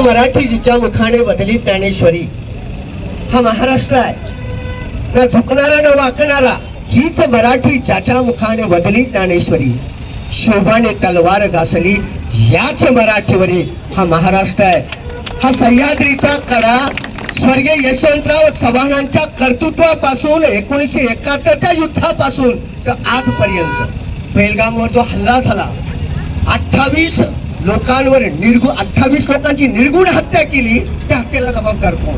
मराठी जिच्या मुखाने बदली ज्ञानेश्वरी. हा महाराष्ट्र आहे. ना झुकणारा ना वाकणारा हीच मराठी ज्याच्या मुखाने बदली ज्ञानेश्वरी. शोभाने तलवार घासली याच मराठीवरी हा महाराष्ट्र आहे. हा सह्याद्रीचा कडा स्वर्गीय यशवंतराव चव्हाणांच्या कर्तृत्वापासून एकोणीसशे एकाहत्तरच्या युद्धापासून तर आजपर्यंत. बेलगामवर जो हल्ला झाला अठ्ठावीस लोकांवर निर्गुण अठ्ठावीस लोकांची निर्गुण हत्या केली त्या हत्येला जबाबदार कोण?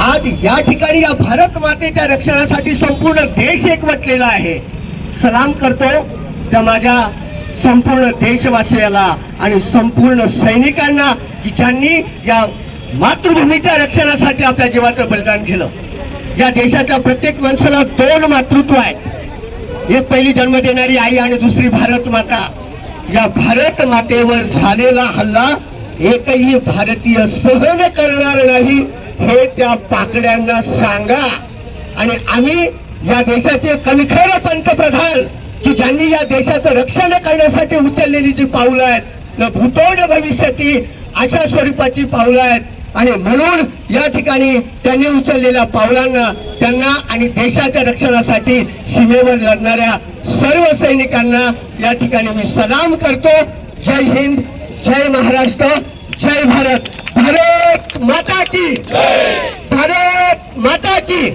आज या ठिकाणी या भारत मातेच्या रक्षणासाठी संपूर्ण देश एकवटलेला आहे. सलाम करतो त्या माझ्या संपूर्ण देशवासियाला आणि संपूर्ण सैनिकांना की ज्यांनी या मातृभूमीच्या रक्षणासाठी आपल्या जीवाचं बलिदान केलं. या देशाच्या प्रत्येक माणसाला दोन मातृत्व आहेत. एक पहिली जन्म देणारी आई आणि दुसरी भारत माता. या भारत मातेवर झालेला हल्ला एकही भारतीय सहन करणार नाही हे त्या पाकड्यांना सांगा. आणि आम्ही या देशाचे कणखर पंतप्रधान की ज्यांनी या देशाचं रक्षण करण्यासाठी उचललेली जी पावलं आहेत न भूतोड भविष्यती अशा स्वरूपाची पावलं आहेत आणि म्हणून या ठिकाणी त्यांनी उचललेल्या पावलांना त्यांना आणि देशाच्या रक्षणासाठी सीमेवर लढणाऱ्या सर्व सैनिकांना या ठिकाणी मी सलाम करतो. जय हिंद जय महाराष्ट्र जय भारत. भारत माता की भारत माता की